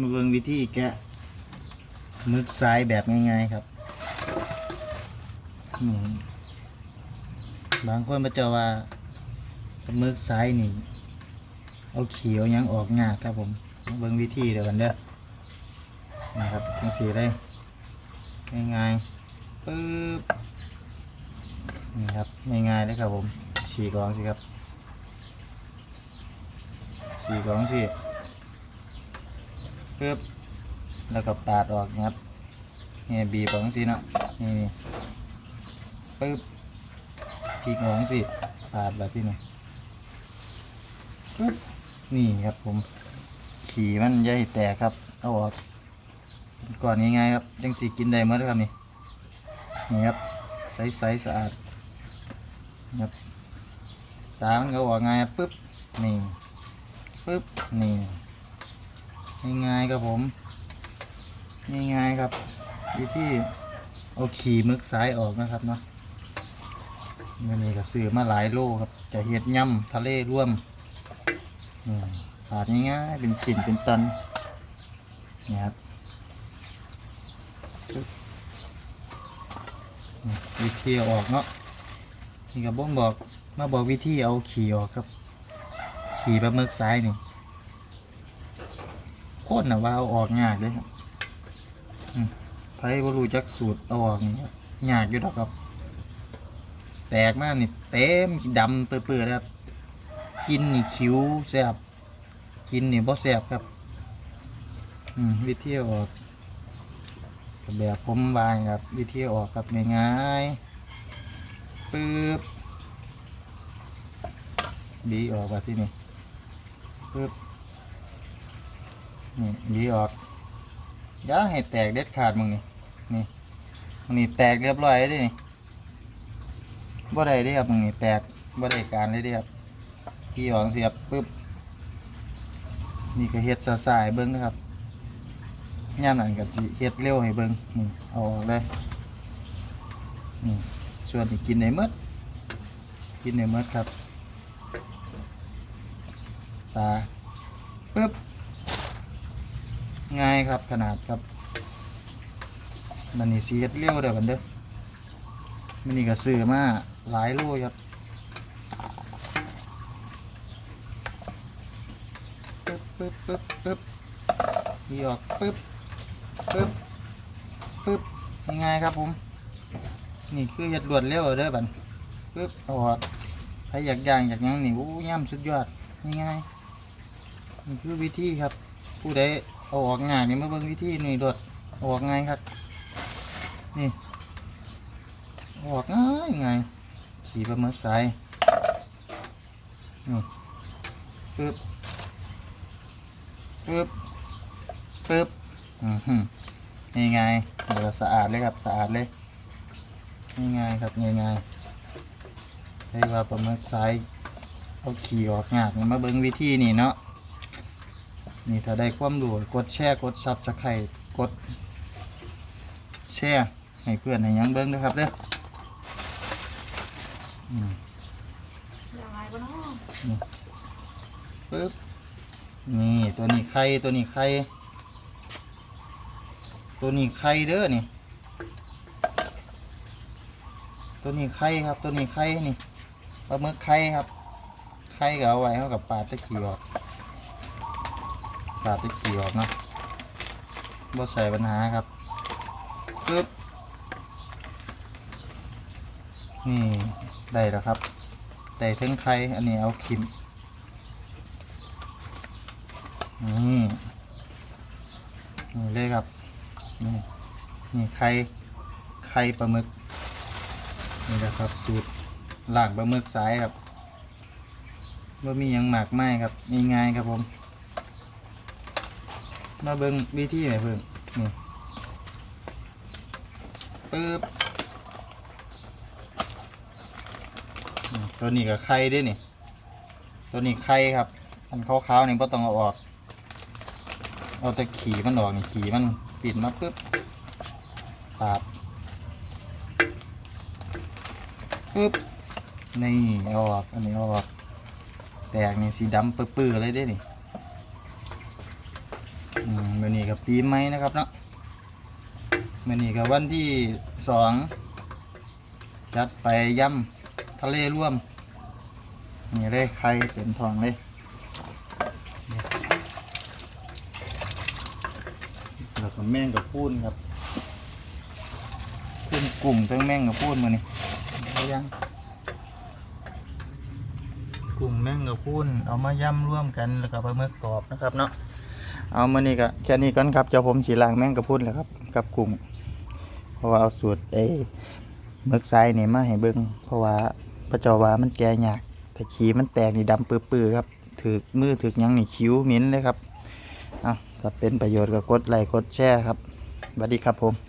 มาเบิ่งวิธีแกะมึกซ้ายแบบง่ายๆครับบางคนมาเจาว่ามึกซ้ายนี่ เอาเขียวยังออกงาครับผมมาเบิ่งวิธีเดี๋ยวกันเด้อนะครับทั้งสีได้ง่ายๆปึ๊บนี่ครับง่ายๆเลยครับผมฉีกองสิครับฉีกกองสิ ปึ๊บแล้วก็ปาดออกนะครับนี่บีบออกสิเนาะนี่ปึ๊บพลิกออกสิปาดแบบที่นี่ปึ๊บนี่ครับผม ขี่มันย่าให้แตกครับเอาออกก่อนง่ายๆครับยังสีกินได้หมดครับนี่นี่ครับใสๆสะอาดครับตามันก็ออกง่ายปึ๊บนี่ปึ๊บนี่ ง่ายๆครับผมง่ายๆครับวิธีเอาขี่มึกซ้ายออกนะครับเนาะมันนี่ก็ซื้อมาหลายโลครับ จะเฮ็ดย่ำทะเลร่วมอืมปาดง่ายๆเป็นชิ้นเป็นตันนี่ครับวิธีออกเนาะนี่ก็บ่งบอกมาบอกวิธีเอาขี่ออกครับ ขี่ปลาหมึกซ้ายนี่ โคตรนะว่าเอาออกยากเลยครับไพ่บรูจักสูตรเอาออกนี่ครับยากอยู่ดอกครับ แตกมากนี่เต็มดำเปื่อยๆครับ กินนี่คิ้วแซ่บกินนี่บ่แซ่บครับ อืมวิธีออกแบบผมวางครับ วิธีออกครับง่ายๆปึ๊บบีออกมาที่นี่ปึ๊บ นี่ดีออกอย่าให้แตกเด็ดขาดมึงนี่นี่มึงนี่แตกเรียบร้อยเลยนี่บ่ได้เด้ครับมึงนี่แตกบ่ได้การเลยเด้ครับพี่ออกเสียบปึ๊บนี่ก็เฮ็ดซาสายเบิ้งนะครับย่ามนั้นก็สิเฮ็ดเร็วให้เบิ้งนี่เอาออกเลยนี่ส่วนที่กินได้หมดกินได้หมดครับ ตาปึ๊บ ง่ายครับ ขนาดครับมันนี่สีเฮ็ดเลี้ยวเด้อกันเด้อมันนี่ก็ซื้อมาหลายโลครับปึ๊บปึ๊บปึ๊บปึ๊บดีอกปึ๊บปึ๊บปึ๊บง่ายๆครับผม นี่คือเฮ็ดรวดเร็วเด้อบันปึ๊บออกใครอยากย่างอยากยังนี่อู้ย่ำสุดยอดง่ายๆนี่คือวิธีครับผู้ใด เอาออกง่ายนี่มาเบิ่งวิธีนี่รถออกง่ายครับ นี่ออกง่ายง่ายขี่ปลาหมึกใส่นี่ปึ๊บปึ๊บปึ๊บอือหือนี่ไงเดี๋ยวสะอาดเลยครับสะอาดเลยนี่ไงครับง่ายง่ายๆให้ว่าปลาหมึกใส่เอาขี่ออกยากนี่มาเบิ่งวิธีนี่เนาะ นี่ถ้าได้ความรู้กดแชร์กดซับสไครต์กดแชร์ให้เพื่อนให้ยังเบิ้งด้วยครับเด้ออืมยังไงก็เนาะปึ๊บนี่ตัวนี้ไข่ตัวนี้ไข่ตัวนี้ไข่เด้อนี่ ตัวนี้ไข่ครับ ตัวนี้ไข่นี่ปลาหมึกไข่ครับไข่ก็เอาไว้เท่ากับปลาตะเขียว ปลาตะเขียวเนาะบ่ใส่ปัญหาครับปึ๊บนี่ได้แล้วครับได้ทั้งไข่อันนี้เอาขิมนี่นี่เลยครับนี่นี่ไข่ไข่ปลาหมึกนี่แหละครับสูตรหลางปลาหมึกสายครับว่ามียังหมากไม้ครับง่ายๆครับผม มาเบิ่งวิธีไหนเพิ่งนี่ปึ๊บตัวนี้กับไข่ด้วยนี่ตัวนี้ไข่ครับอันขาวๆนี่บ่ต้องเอาออก เอาแต่ขี่มันออกนี่ขี่มันปิดมาปึ๊บปาดปึ๊บนี่เอาออกอันนี้เอาออกแตกนี่สีดำเปื้อๆเลยด้นี่ มื่อนี้กับปีใหม่นะครับเนาะมื่อนี้กับวันที่สองจัดไปย่ำทะเลร่วมนี่เลยไข่เต็มทองเลยแล้วก็แม่งกับพูนครับพูนกลุ่มทั้งแม่งกับพูนมานี่ยังกลุ่มแม่งกับพูนเอามาย่ำร่วมกันแล้วก็ปลาหมึกกรอบนะครับเนาะ เอามานี่ก็แค่นี้ก่อนครับเจ้าผมสีล่างแม่งกระพุ้นแหล้วครับกับกุ้งเพราะว่าเอาสูตรไอ้เมือกไซนี่มาให้เบิ้งเพราะว่าพระเจ้าว่ามันแก่ยากถ้าขี้มันแตกนี่ดำปื้อๆครับถือมือถือยังนี่คิ้วมิ้นเลยครับอะถ้าเป็นประโยชน์ก็กดไลค์กดแชร์ครับสวัสดีครับผม